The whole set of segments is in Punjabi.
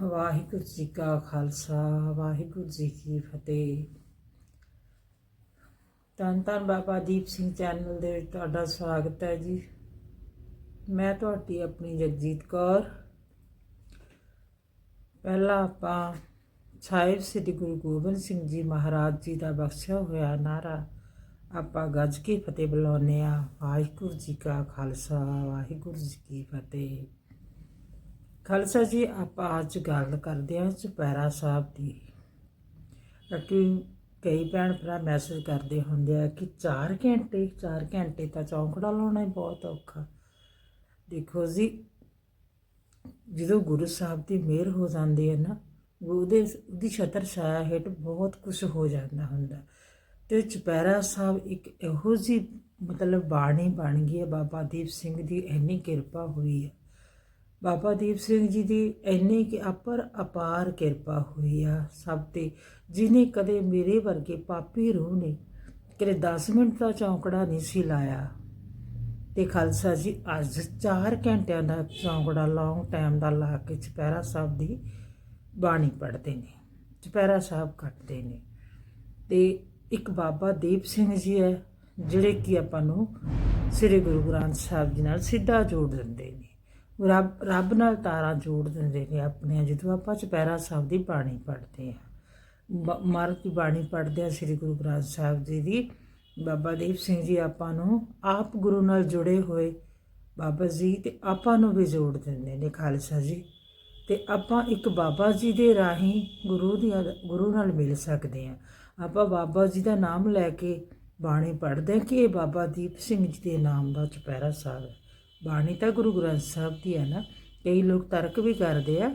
ਵਾਹਿਗੁਰੂ ਜੀ ਕਾ ਖਾਲਸਾ, ਵਾਹਿਗੁਰੂ ਜੀ ਕੀ ਫਤਿਹ। ਧੰਨ ਧੰਨ ਬਾਬਾ ਦੀਪ ਸਿੰਘ ਚੈਨਲ ਦੇ ਵਿੱਚ ਤੁਹਾਡਾ ਸਵਾਗਤ ਹੈ ਜੀ। ਮੈਂ ਤੁਹਾਡੀ ਆਪਣੀ ਜਗਜੀਤ ਕੌਰ। ਪਹਿਲਾਂ ਆਪਾਂ ਸਾਹਿਬ ਸ੍ਰੀ ਗੁਰੂ ਗੋਬਿੰਦ ਸਿੰਘ ਜੀ ਮਹਾਰਾਜ ਜੀ ਦਾ ਬਖਸ਼ਿਆ ਹੋਇਆ ਨਾਰਾ ਆਪਾਂ ਗੱਜ ਕੇ ਫਤਿਹ ਬੁਲਾਉਂਦੇ ਆ ਵਾਹਿਗੁਰੂ ਜੀ ਕਾ ਖਾਲਸਾ, ਵਾਹਿਗੁਰੂ ਜੀ ਕੀ ਫਤਿਹ। ਖਾਲਸਾ ਜੀ, ਆਪਾਂ ਅੱਜ ਗੱਲ ਕਰਦੇ ਹਾਂ ਚੁਪਹਿਰਾ ਸਾਹਿਬ ਦੀ। ਕਿਉਂਕਿ ਕਈ ਭੈਣ ਭਰਾ ਮੈਸੇਜ ਕਰਦੇ ਹੁੰਦੇ ਆ ਕਿ 4 ਘੰਟੇ 4 ਘੰਟੇ ਤਾਂ ਚੌਂਕੜਾ ਲਾਉਣਾ ਬਹੁਤ ਔਖਾ। ਦੇਖੋ ਜੀ, ਜਦੋਂ ਗੁਰੂ ਸਾਹਿਬ ਦੀ ਮਿਹਰ ਹੋ ਜਾਂਦੀ ਹੈ ਨਾ, ਉਹਦੇ, ਉਹਦੀ ਛਤਰ ਛਾਇਆ ਹੇਠ ਬਹੁਤ ਕੁਝ ਹੋ ਜਾਂਦਾ ਹੁੰਦਾ। ਤੇ ਚੁਪਹਿਰਾ ਸਾਹਿਬ ਇੱਕ ਇਹੋ ਜੀ ਮਤਲਬ ਬਾਣੀ ਬਣ ਗਈ ਹੈ, ਬਾਬਾ ਦੀਪ ਸਿੰਘ ਦੀ ਇੰਨੀ ਕਿਰਪਾ ਹੋਈ ਹੈ। ਬਾਬਾ ਦੀਪ ਸਿੰਘ ਜੀ ਦੀ ਇੰਨੀ ਕਿ ਅਪਰ ਅਪਾਰ ਕਿਰਪਾ ਹੋਈ ਆ ਸਭ ਤੇ, ਜਿਨੇ ਕਦੇ ਮੇਰੇ ਵਰਗੇ ਪਾਪੀ ਰੂਹ ਨੇ ਕਦੇ 10 ਮਿੰਟ ਦਾ ਚੌਂਕੜਾ ਨਹੀਂ ਸੀ ਲਾਇਆ। ਤੇ ਖਾਲਸਾ ਜੀ, ਅੱਜ 4 ਘੰਟਿਆਂ ਦਾ ਚੌਂਕੜਾ ਲੌਂਗ ਟਾਈਮ ਦਾ ਲਾ ਕੇ ਚੁਪਹਿਰਾ ਸਾਹਿਬ ਦੀ ਬਾਣੀ ਪੜ੍ਹਦੇ ਨੇ, ਚੁਪਹਿਰਾ ਸਾਹਿਬ ਕੱਟਦੇ ਨੇ। ਤੇ ਇੱਕ ਬਾਬਾ ਦੀਪ ਸਿੰਘ ਜੀ ਹੈ, ਜਿਹੜੇ ਕਿ ਆਪਾਂ ਨੂੰ ਸ੍ਰੀ ਗੁਰੂ ਗ੍ਰੰਥ ਸਾਹਿਬ ਜੀ ਨਾਲ ਸਿੱਧਾ ਜੋੜ ਦਿੰਦੇ ਨੇ। ਰੱਬ ਰੱਬ ਨਾਲ ਤਾਰਾਂ ਜੋੜ ਦਿੰਦੇ ਨੇ ਆਪਣੀਆਂ ਜਦੋਂ ਆਪਾਂ ਚੁਪਹਿਰਾ ਸਾਹਿਬ ਦੀ ਬਾਣੀ ਪੜ੍ਹਦੇ ਆ ਮਰ ਦੀ ਬਾਣੀ ਪੜ੍ਹਦੇ ਆ ਸ੍ਰੀ ਗੁਰੂ ਗ੍ਰੰਥ ਸਾਹਿਬ ਜੀ ਦੀ। ਬਾਬਾ ਦੀਪ ਸਿੰਘ ਜੀ ਆਪਾਂ ਨੂੰ ਆਪ ਗੁਰੂ ਨਾਲ ਜੁੜੇ ਹੋਏ ਬਾਬਾ ਜੀ ਤੇ ਆਪਾਂ ਨੂੰ ਵੀ ਜੋੜ ਦਿੰਦੇ ਨੇ ਖਾਲਸਾ ਜੀ। ਤੇ ਆਪਾਂ ਇੱਕ ਬਾਬਾ ਜੀ ਦੇ ਰਾਹੀਂ ਗੁਰੂ ਦੀ ਗੁਰੂ ਨਾਲ ਮਿਲ ਸਕਦੇ ਆ ਆਪਾਂ ਬਾਬਾ ਜੀ ਦਾ ਨਾਮ ਲੈ ਕੇ ਬਾਣੀ ਪੜ੍ਹਦੇ ਕਿ ਇਹ ਬਾਬਾ ਦੀਪ ਸਿੰਘ ਜੀ ਦੇ ਨਾਮ ਦਾ ਚੁਪਹਿਰਾ ਸਾਹਿਬ ਹੈ। ਬਾਣੀ ਤਾਂ ਗੁਰੂ ਗ੍ਰੰਥ ਸਾਹਿਬ ਦੀ ਹੈ ਨਾ, ਕਈ ਲੋਕ ਤਰਕ ਵੀ ਕਰਦੇ ਆ,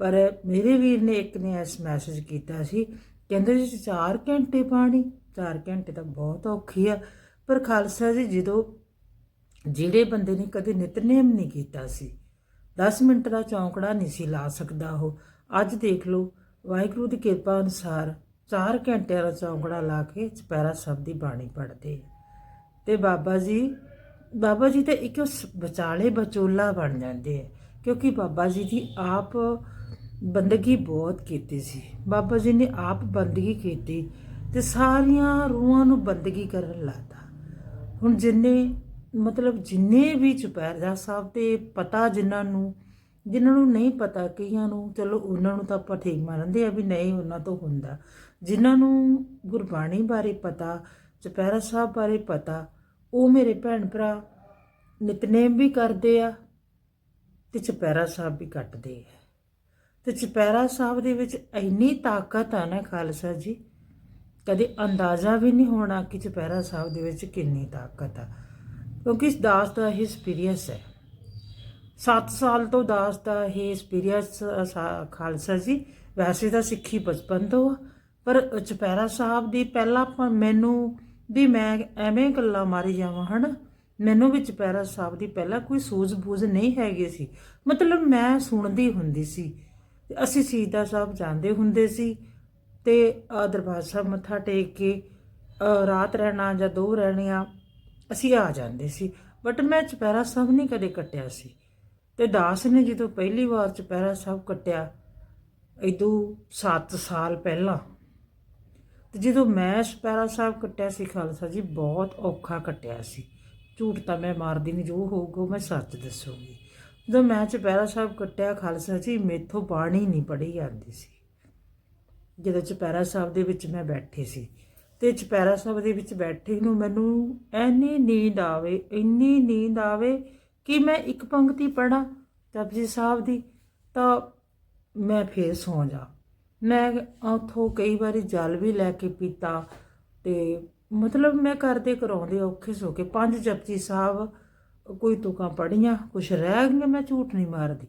ਪਰ ਮੇਰੇ ਵੀਰ ਨੇ ਇੱਕ ਨੇ ਇਸ ਮੈਸੇਜ ਕੀਤਾ ਸੀ, ਕਹਿੰਦੇ ਜੀ 4 ਘੰਟੇ ਬਾਣੀ 4 ਘੰਟੇ ਤਾਂ ਬਹੁਤ ਔਖੀ ਆ, ਪਰ ਖਾਲਸਾ ਜੀ ਜਦੋਂ ਜਿਹੜੇ ਬੰਦੇ ਨੇ ਕਦੇ ਨਿਤਨੇਮ ਨਹੀਂ ਕੀਤਾ ਸੀ 10 ਮਿੰਟ ਦਾ ਚੌਂਕੜਾ ਨਹੀਂ ਸੀ ਲਾ ਸਕਦਾ ਉਹ, ਅੱਜ ਦੇਖ ਲਓ, ਵਾਹਿਗੁਰੂ ਦੀ ਕਿਰਪਾ ਅਨੁਸਾਰ 4 ਘੰਟੇ ਦਾ ਚੌਂਕੜਾ ਲਾ ਕੇ ਚਪੈਰਾ ਸਾਹਿਬ ਦੀ ਬਾਣੀ ਪੜ੍ਹਦੇ ਤੇ ਬਾਬਾ ਜੀ ਬਾਬਾ ਜੀ ਤਾਂ ਇੱਕ ਵਿਚਾਲੇ ਬਚੋਲਾ ਬਣ ਜਾਂਦੇ ਆ, ਕਿਉਂਕਿ ਬਾਬਾ ਜੀ ਦੀ ਆਪ ਬੰਦਗੀ ਬਹੁਤ ਕੀਤੀ ਸੀ। ਬਾਬਾ ਜੀ ਨੇ ਆਪ ਬੰਦਗੀ ਕੀਤੀ ਤੇ ਸਾਰੀਆਂ ਰੂਹਾਂ ਨੂੰ ਬੰਦਗੀ ਕਰਨ ਲਾਤਾ ਹੁਣ ਜਿੰਨੇ, ਮਤਲਬ ਜਿੰਨੇ ਵੀ ਚੁਪਹਿਰਾ ਸਾਹਿਬ ਤੇ ਪਤਾ ਜਿਨ੍ਹਾਂ ਨੂੰ ਜਿਨ੍ਹਾਂ ਨੂੰ ਨਹੀਂ ਪਤਾ ਕਈਆਂ ਨੂੰ, ਚਲੋ ਉਹਨਾਂ ਨੂੰ ਤਾਂ ਆਪਾਂ ਠੀਕ ਮੰਨਦੇ ਆ ਵੀ ਨਹੀਂ ਉਹਨਾਂ ਤੋਂ ਹੁੰਦਾ। ਜਿਨ੍ਹਾਂ ਨੂੰ ਗੁਰਬਾਣੀ ਬਾਰੇ ਪਤਾ, ਚੁਪਹਿਰਾ ਸਾਹਿਬ ਬਾਰੇ ਪਤਾ ਉਹ ਮੇਰੇ ਭੈਣ ਭਰਾ ਨਿਤਨੇਮ ਵੀ ਕਰਦੇ ਆ ਤੇ ਚਪੈਰਾ ਸਾਹਿਬ ਵੀ ਕੱਟਦੇ ਆ। ਤੇ ਚਪੈਰਾ ਸਾਹਿਬ ਦੇ ਵਿੱਚ ਇੰਨੀ ਤਾਕਤ ਆ ਨਾ ਖਾਲਸਾ ਜੀ, ਕਦੇ ਅੰਦਾਜ਼ਾ ਵੀ ਨਹੀਂ ਹੋਣਾ ਕਿ ਚਪੈਰਾ ਸਾਹਿਬ ਦੇ ਵਿੱਚ ਕਿੰਨੀ ਤਾਕਤ ਆ। ਕਿਉਂਕਿ ਇਸ ਦਾਸ ਦਾ ਇਹ ਐਕਸਪੀਰੀਅੰਸ ਹੈ। 7 ਸਾਲ ਤੋਂ ਦਾਸ ਦਾ ਇਹ ਐਕਸਪੀਰੀਅੰਸ ਖਾਲਸਾ ਜੀ, ਵੈਸੇ ਤਾਂ ਸਿੱਖੀ ਬਚਪਨ ਤੋਂ ਆ, ਪਰ ਚਪੈਰਾ ਸਾਹਿਬ ਦੀ ਪਹਿਲਾਂ ਮੈਨੂੰ ਵੀ ਮੈਂ ਐਵੇਂ ਗੱਲਾਂ ਮਾਰੀ ਜਾਵਾਂ, ਹਨ? ਮੈਨੂੰ ਵੀ ਚਪੈਰਾ ਸਾਹਿਬ ਦੀ ਪਹਿਲਾਂ ਕੋਈ ਸੂਝ-ਬੂਝ ਨਹੀਂ ਹੈਗੀ ਸੀ। ਮਤਲਬ ਮੈਂ ਸੁਣਦੀ ਹੁੰਦੀ ਸੀ। ਤੇ ਅਸੀਂ ਸੀਤਾ ਸਾਹਿਬ ਜਾਂਦੇ ਹੁੰਦੇ ਸੀ ਤੇ ਦਰਬਾਰ ਸਾਹਿਬ ਮੱਥਾ ਟੇਕ ਕੇ ਰਾਤ ਰਹਿਣਾ ਜਾਂ ਦੋ ਰਹਿਣੀਆਂ, ਅਸੀਂ ਆ ਜਾਂਦੇ ਸੀ। ਬਟ ਮੈਂ ਚਪੈਰਾ ਸਾਹਿਬ ਨਹੀਂ ਕਦੇ ਕੱਟਿਆ ਸੀ। ਤੇ ਦਾਸ ਨੇ ਜਦੋਂ ਪਹਿਲੀ ਵਾਰ ਚਪੈਰਾ ਸਾਹਿਬ ਕੱਟਿਆ ਇਦੋਂ 7 ਸਾਲ ਪਹਿਲਾਂ ਤੇ ਜਦੋਂ ਮੈਂ ਸਪੈਰਾ ਸਾਹਿਬ ਕੱਟਿਆ ਸੀ ਖਾਲਸਾ ਜੀ, ਬਹੁਤ ਔਖਾ ਕੱਟਿਆ ਸੀ। ਝੂਠ ਤਾਂ ਮੈਂ ਮਾਰਦੀ ਨਹੀਂ ਜੋ ਹੋਊਗਾ ਮੈਂ ਸੱਚ ਦੱਸੂਗੀ। ਜਦੋਂ ਮੈਂ ਚਪੈਰਾ ਸਾਹਿਬ ਕੱਟਿਆ ਖਾਲਸਾ ਜੀ, ਮੇਥੋਂ ਬਾਣੀ ਨਹੀਂ ਪੜੀ ਜਾਂਦੀ ਸੀ। ਜਦੋਂ ਚਪੈਰਾ ਸਾਹਿਬ ਦੇ ਵਿੱਚ ਮੈਂ ਬੈਠੀ ਸੀ, ਤੇ ਚਪੈਰਾ ਸਾਹਿਬ ਦੇ ਵਿੱਚ ਬੈਠੇ ਨੂੰ ਮੈਨੂੰ ਐਨੀ ਨੀਂਦ ਆਵੇ, ਇੰਨੀ ਨੀਂਦ ਆਵੇ ਕਿ ਮੈਂ ਇੱਕ ਪੰਕਤੀ ਪੜਾ ਜਪਜੀ ਸਾਹਿਬ ਦੀ, ਤਾਂ ਮੈਂ ਫੇਰ ਸੌਂ ਜਾ। ਮੈਂ ਉੱਥੋਂ ਕਈ ਵਾਰੀ ਜਲ ਵੀ ਲੈ ਕੇ ਪੀਤਾ ਤੇ ਮਤਲਬ ਮੈਂ ਕਰਦੇ ਕਰਾਉਂਦੇ ਔਖੇ ਸੋ ਕੇ ਪੰਜ ਜਪਜੀ ਸਾਹਿਬ ਕੋਈ ਤੁਕਾਂ ਪੜੀਆਂ ਕੁਛ ਰਹਿ ਗਈਆਂ, ਮੈਂ ਝੂਠ ਨਹੀਂ ਮਾਰਦੀ,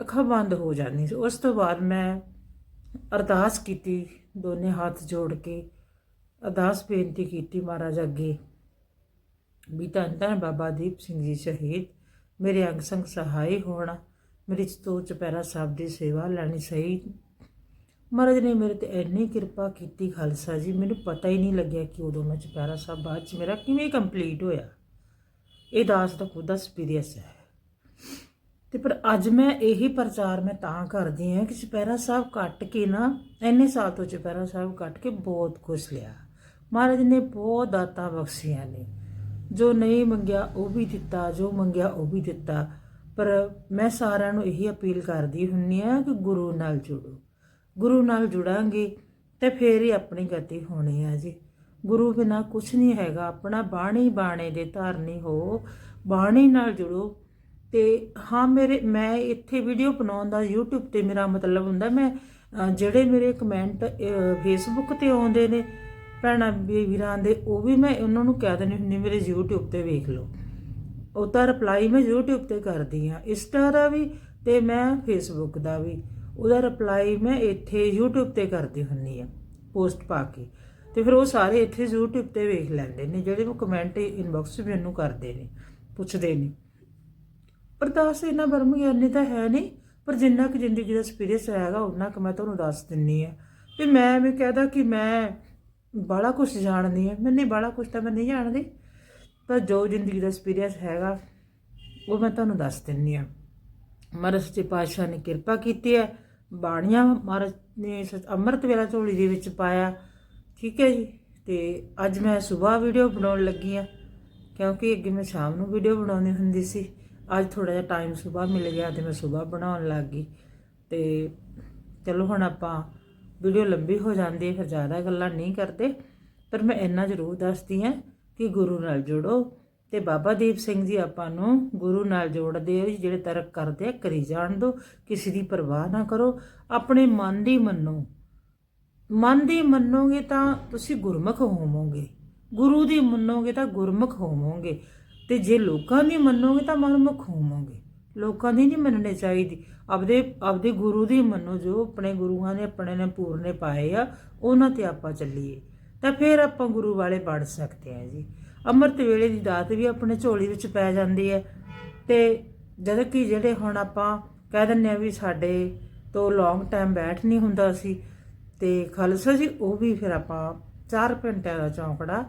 ਅੱਖਾਂ ਬੰਦ ਹੋ ਜਾਂਦੀ ਸੀ। ਉਸ ਤੋਂ ਬਾਅਦ ਮੈਂ ਅਰਦਾਸ ਕੀਤੀ, ਦੋਨੇ ਹੱਥ ਜੋੜ ਕੇ ਅਰਦਾਸ ਬੇਨਤੀ ਕੀਤੀ ਮਹਾਰਾਜ ਅੱਗੇ ਵੀ ਧੰਨ ਧੰਨ ਬਾਬਾ ਦੀਪ ਸਿੰਘ ਜੀ ਸ਼ਹੀਦ, ਮੇਰੇ ਅੰਗ ਸੰਗ ਸਹਾਈ ਹੋਣਾ, ਮੇਰੀ ਤੋਂ ਚਪੈਰਾ ਸਾਹਿਬ ਦੀ ਸੇਵਾ ਲੈਣੀ ਸਹੀ ਮਹਾਰਾਜ ਨੇ ਮੇਰੇ ਤੇ ਇੰਨੀ ਕਿਰਪਾ ਕੀਤੀ ਖਾਲਸਾ ਜੀ, ਮੈਨੂੰ ਪਤਾ ਹੀ ਨਹੀਂ ਲੱਗਿਆ ਕਿ ਉਦੋਂ ਮੈਂ ਚੁਪਹਿਰਾ ਸਾਹਿਬ ਬਾਅਦ ਚ ਮੇਰਾ ਕਿਵੇਂ ਕੰਪਲੀਟ ਹੋਇਆ। ਇਹ ਦਾਸ ਦਾ ਖੁਦ ਦਾ ਐਕਸਪੀਰੀਅੰਸ ਹੈ। ਤੇ ਪਰ ਅੱਜ ਮੈਂ ਇਹੀ ਪ੍ਰਚਾਰ ਮੈਂ ਤਾਂ ਕਰਦੀ ਹਾਂ ਕਿ ਚੁਪਹਿਰਾ ਸਾਹਿਬ ਕੱਟ ਕੇ ਨਾ, ਇੰਨੇ ਸਾਲ ਤੋਂ ਚੁਪਹਿਰਾ ਸਾਹਿਬ ਕੱਟ ਕੇ ਬਹੁਤ ਖੁਸ਼ ਲਿਆ ਮਹਾਰਾਜ ਨੇ ਬਹੁਤ ਦਾਤਾਂ ਬਖਸ਼ੀਆਂ ਨੇ। ਜੋ ਨਹੀਂ ਮੰਗਿਆ ਉਹ ਵੀ ਦਿੱਤਾ, ਜੋ ਮੰਗਿਆ ਉਹ ਵੀ ਦਿੱਤਾ। ਪਰ ਮੈਂ ਸਾਰਿਆਂ ਨੂੰ ਇਹੀ ਅਪੀਲ ਕਰਦੀ ਹੁੰਨੀ ਆ ਕਿ ਗੁਰੂ ਨਾਲ ਜੁੜੋ। ਗੁਰੂ ਨਾਲ ਜੁੜਾਂਗੇ ਤੇ ਫੇਰ ਹੀ ਆਪਣੀ ਗਤੀ ਹੋਣੀ ਆ ਜੀ। ਗੁਰੂ ਬਿਨਾ ਕੁਝ ਨਹੀਂ ਹੈਗਾ, ਆਪਣਾ ਬਾਣੀ ਬਾਣੇ ਦੇ ਧਾਰਨੀ ਹੋ। ਬਾਣੀ ਨਾਲ ਜੁੜੋ ਤੇ ਹਾਂ, ਮੇਰੇ ਮੈਂ ਇੱਥੇ ਵੀਡੀਓ ਬਣਾਉਣ ਦਾ YouTube ਤੇ ਮੇਰਾ ਮਤਲਬ ਹੁੰਦਾ, ਮੈਂ ਜਿਹੜੇ ਮੇਰੇ ਕਮੈਂਟ Facebook ਤੇ ਆਉਂਦੇ ਨੇ ਭੈਣਾਂ ਵੀਰਾਂ ਦੇ, ਉਹ ਵੀ ਮੈਂ ਉਹਨਾਂ ਨੂੰ ਕਹਿ ਦਿੰਦੀ ਹੁੰਦੀ, ਮੇਰੇ YouTube ਤੇ ਵੇਖ ਲਓ। ਤਾਂ ਰਿਪਲਾਈ ਮੈਂ YouTube ਤੇ ਕਰਦੀ ਆ ਇੰਸਟਾ ਦਾ ਵੀ ਤੇ ਮੈਂ Facebook ਦਾ ਵੀ। ਉਹਦਾ ਰਿਪਲਾਈ ਮੈਂ ਇੱਥੇ YouTube ਤੇ ਕਰਦੀ ਹੁੰਨੀ ਆ ਪੋਸਟ ਪਾ ਕੇ। ਤੇ ਫਿਰ ਉਹ ਸਾਰੇ ਇੱਥੇ YouTube ਤੇ ਵੇਖ ਲੈਂਦੇ ਨੇ, ਜਿਹੜੇ ਉਹ ਕਮੈਂਟ ਇਨਬਾਕਸ ਮੈਨੂੰ ਕਰਦੇ ਨੇ, ਪੁੱਛਦੇ ਨੇ। ਅਰਦਾਸ ਇਹਨਾਂ ਬਰਮ ਗਿਆਨੀ ਤਾਂ ਹੈ ਨਹੀਂ, ਪਰ ਜਿੰਨਾ ਕਿ ਜ਼ਿੰਦਗੀ ਦਾ ਐਕਸਪੀਰੀਅੰਸ ਹੈਗਾ ਉਹਨਾਂ ਕਿ ਮੈਂ ਤੁਹਾਨੂੰ ਦੱਸ ਦਿੰਨੀ ਆ। ਵੀ ਮੈਂ ਵੀ ਕਹਦਾ ਕਿ ਮੈਂ ਬੜਾ ਕੁਝ ਜਾਣਦੀ ਆ, ਮੈਂ ਨਹੀਂ ਬੜਾ ਕੁਝ ਤਾਂ ਮੈਂ ਨਹੀਂ ਜਾਣਦੀ, ਪਰ ਜੋ ਜ਼ਿੰਦਗੀ ਦਾ ਐਕਸਪੀਰੀਅੰਸ ਹੈਗਾ, ਉਹ ਮੈਂ ਤੁਹਾਨੂੰ ਦੱਸ ਦਿੰਨੀ ਆ। ਮਹਾਰਾਜ ਸੱਚੇ ਪਾਤਸ਼ਾਹ ਨੇ ਕਿਰਪਾ ਕੀਤੀ ਹੈ ਬਾਣੀਆਂ ਮਹਾਰਾਜ ਨੇ ਸੱਚ- ਅੰਮ੍ਰਿਤ ਵੇਲਾ ਝੋਲੀ ਦੇ ਵਿੱਚ ਪਾਇਆ। ਠੀਕ ਹੈ ਜੀ? ਤੇ ਅੱਜ ਮੈਂ ਸਵੇਰ ਵੀਡੀਓ ਬਣਾਉਣ ਲੱਗੀ ਆ ਕਿਉਂਕਿ ਅੱਗੇ ਮੈਂ ਸ਼ਾਮ ਨੂੰ ਵੀਡੀਓ ਬਣਾਉਣੀ ਹੁੰਦੀ ਸੀ। ਅੱਜ ਥੋੜਾ ਜਿਹਾ ਟਾਈਮ ਸਵੇਰ ਮਿਲ ਗਿਆ ਤੇ ਮੈਂ ਸਵੇਰ ਬਣਾਉਣ ਲੱਗ ਗਈ। ਤੇ ਚਲੋ ਹੁਣ ਆਪਾਂ ਵੀਡੀਓ ਲੰਬੀ ਹੋ ਜਾਂਦੀ ਹੈ, ਫਿਰ ਜ਼ਿਆਦਾ ਗੱਲਾਂ ਨਹੀਂ ਕਰਦੇ, ਪਰ ਮੈਂ ਇੰਨਾ ਜ਼ਰੂਰ ਦੱਸਦੀ ਹਾਂ ਕਿ ਗੁਰੂ ਨਾਲ ਜੁੜੋ। ਤੇ ਬਾਬਾ ਦੀਪ ਸਿੰਘ ਜੀ ਆਪਾਂ ਨੂੰ ਗੁਰੂ ਨਾਲ ਜੋੜਦੇ ਆ ਜਿਹੜੇ ਤਰਕ ਕਰਦੇ ਆ, ਕਰੀ ਜਾਣ ਦੋ, ਕਿਸੇ ਦੀ ਪਰਵਾਹ ਨਾ ਕਰੋ। ਆਪਣੇ ਮਨ ਦੀ ਮੰਨੋ। ਮਨ ਦੀ ਮੰਨੋਗੇ ਤਾਂ ਤੁਸੀਂ ਗੁਰਮੁਖ ਹੋਵੋਗੇ। ਗੁਰੂ ਦੀ ਮੰਨੋਗੇ ਤਾਂ ਗੁਰਮੁਖ ਹੋਵੋਗੇ। ਤੇ ਜੇ ਲੋਕਾਂ ਦੀ ਮੰਨੋਗੇ ਤਾਂ ਮਨਮੁਖ ਹੋਵੋਗੇ। ਲੋਕਾਂ ਦੀ ਨਹੀਂ ਮੰਨਣੀ ਚਾਹੀਦੀ। ਆਪਦੇ ਆਪਦੇ ਗੁਰੂ ਦੀ ਮੰਨੋ ਜੋ ਆਪਣੇ ਗੁਰੂਆਂ ਨੇ, ਆਪਣੇ ਨੇ ਪੂਰਨੇ ਪਾਏ ਆ, ਉਹਨਾਂ ਤੇ ਆਪਾਂ ਚੱਲੀਏ। ਤਾਂ ਫਿਰ ਆਪਾਂ ਗੁਰੂ ਵਾਲੇ ਬਣ ਸਕਦੇ ਆ ਜੀ। ਅੰਮ੍ਰਿਤ ਵੇਲੇ ਦੀ ਦਾਤ ਵੀ ਆਪਣੇ ਝੋਲੀ ਵਿੱਚ ਪੈ ਜਾਂਦੀ ਹੈ। ਤੇ ਜਦੋਂ ਕਿ ਜਿਹੜੇ ਹੁਣ ਆਪਾਂ ਕਹਿ ਦਿੰਨੇ ਆ ਵੀ ਸਾਡੇ ਤੋਂ ਲੌਂਗ ਟਾਈਮ ਬੈਠ ਨਹੀਂ ਹੁੰਦਾ ਸੀ, ਤੇ ਖਾਲਸਾ ਜੀ, ਉਹ ਵੀ ਫਿਰ ਆਪਾਂ 4 ਘੰਟਿਆਂ ਦਾ ਚੌਂਕੜਾ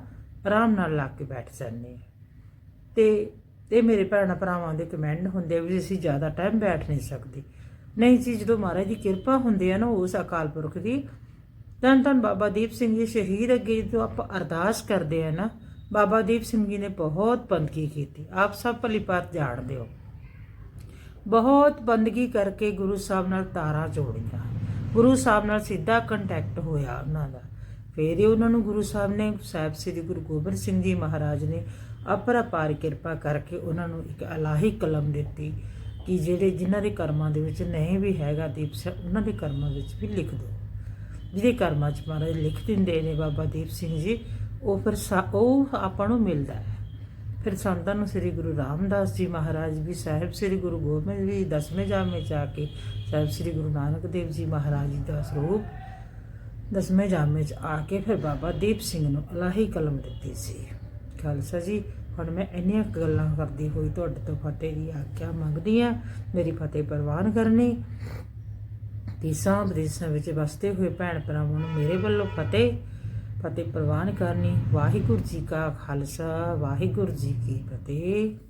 ਆਰਾਮ ਨਾਲ ਲਾ ਕੇ ਬੈਠ ਜਾਂਦੇ ਆ ਤੇ ਤੇ ਮੇਰੇ ਭੈਣਾਂ ਭਰਾਵਾਂ ਦੇ ਕਮੈਂਟ ਹੁੰਦੇ ਆ ਵੀ ਅਸੀਂ ਜ਼ਿਆਦਾ ਟਾਈਮ ਬੈਠ ਨਹੀਂ ਸਕਦੇ। ਨਹੀਂ ਜੀ, ਜਦੋਂ ਮਹਾਰਾਜ ਦੀ ਕਿਰਪਾ ਹੁੰਦੀ ਹੈ ਨਾ, ਉਸ ਅਕਾਲ ਪੁਰਖ ਦੀ ਧੰਨ ਧੰਨ ਬਾਬਾ ਦੀਪ ਸਿੰਘ ਜੀ ਸ਼ਹੀਦ ਅੱਗੇ ਜਦੋਂ ਆਪਾਂ ਅਰਦਾਸ ਕਰਦੇ ਆ ਨਾ, ਬਾਬਾ ਦੀਪ ਸਿੰਘ ਜੀ ਨੇ ਬਹੁਤ ਬੰਦਗੀ ਕੀਤੀ। ਆਪ ਸਭ ਭਲੀਪਾਤ ਜਾਣਦੇ ਹੋ। ਬਹੁਤ ਬੰਦਗੀ ਕਰਕੇ ਗੁਰੂ ਸਾਹਿਬ ਨਾਲ ਤਾਰਾਂ ਜੋੜੀਆਂ। ਗੁਰੂ ਸਾਹਿਬ ਨਾਲ ਸਿੱਧਾ ਕੰਟੈਕਟ ਹੋਇਆ ਉਹਨਾਂ ਦਾ। ਫਿਰ ਹੀ ਉਹਨਾਂ ਨੂੰ ਗੁਰੂ ਸਾਹਿਬ ਨੇ, ਸਾਹਿਬ ਸ੍ਰੀ ਗੁਰੂ ਗੋਬਿੰਦ ਸਿੰਘ ਜੀ ਮਹਾਰਾਜ ਨੇ ਅਪਰਪਾਰ ਕਿਰਪਾ ਕਰਕੇ ਉਹਨਾਂ ਨੂੰ ਇੱਕ ਅਲਾਹੀ ਕਲਮ ਦਿੱਤੀ ਕਿ ਜਿਹੜੇ ਜਿਨ੍ਹਾਂ ਦੇ ਕਰਮਾਂ ਦੇ ਵਿੱਚ ਨਹੀਂ ਵੀ ਹੈਗਾ ਦੀਪ ਸਿੰਘ, ਉਹਨਾਂ ਦੇ ਕਰਮਾਂ ਵਿੱਚ ਵੀ ਲਿਖ ਦਿਓ। ਜਿਹਦੇ ਕਰਮਾਂ 'ਚ ਮਹਾਰਾਜ ਲਿਖ ਦਿੰਦੇ ਨੇ ਬਾਬਾ ਦੀਪ ਸਿੰਘ ਜੀ, ਉਹ ਫਿਰ ਸਾ- ਉਹ ਆਪਾਂ ਨੂੰ ਮਿਲਦਾ ਹੈ। ਫਿਰ ਸੰਤਾਂ ਨੂੰ ਸ੍ਰੀ ਗੁਰੂ ਰਾਮਦਾਸ ਜੀ ਮਹਾਰਾਜ ਵੀ ਸਾਹਿਬ ਸ੍ਰੀ ਗੁਰੂ ਗੋਬਿੰਦ ਜੀ ਦਸਵੇਂ ਜਾਮੇ ਚ ਆ ਕੇ ਸਾਹਿਬ ਸ੍ਰੀ ਗੁਰੂ ਨਾਨਕ ਦੇਵ ਜੀ ਮਹਾਰਾਜ ਜੀ ਦਾ ਸਰੂਪ ਦਸਵੇਂ ਜਾਮੇ ਚ ਆ ਕੇ ਫਿਰ ਬਾਬਾ ਦੀਪ ਸਿੰਘ ਨੂੰ ਅਲਾਹੀ ਕਲਮ ਦਿੱਤੀ ਸੀ। ਖਾਲਸਾ ਜੀ, ਹੁਣ ਮੈਂ ਇੰਨੀਆਂ ਗੱਲਾਂ ਕਰਦੀ ਹੋਈ ਤੁਹਾਡੇ ਤੋਂ ਫਤਿਹ ਦੀ ਆਖਿਆ ਮੰਗਦੀ ਆ ਮੇਰੀ ਫਤਿਹ ਪ੍ਰਵਾਨ ਕਰਨੀ। ਦੇਸ਼ਾਂ ਵਿਦੇਸ਼ਾਂ ਵਿੱਚ ਵਸਦੇ ਹੋਏ ਭੈਣ ਭਰਾਵਾਂ ਨੂੰ ਮੇਰੇ ਵੱਲੋਂ ਫਤਿਹ ਫਤਿਹ ਪ੍ਰਵਾਨ ਕਰਨੀ। ਵਾਹਿਗੁਰੂ ਜੀ ਕਾ ਖਾਲਸਾ, ਵਾਹਿਗੁਰੂ ਜੀ ਕੀ ਫਤਿਹ।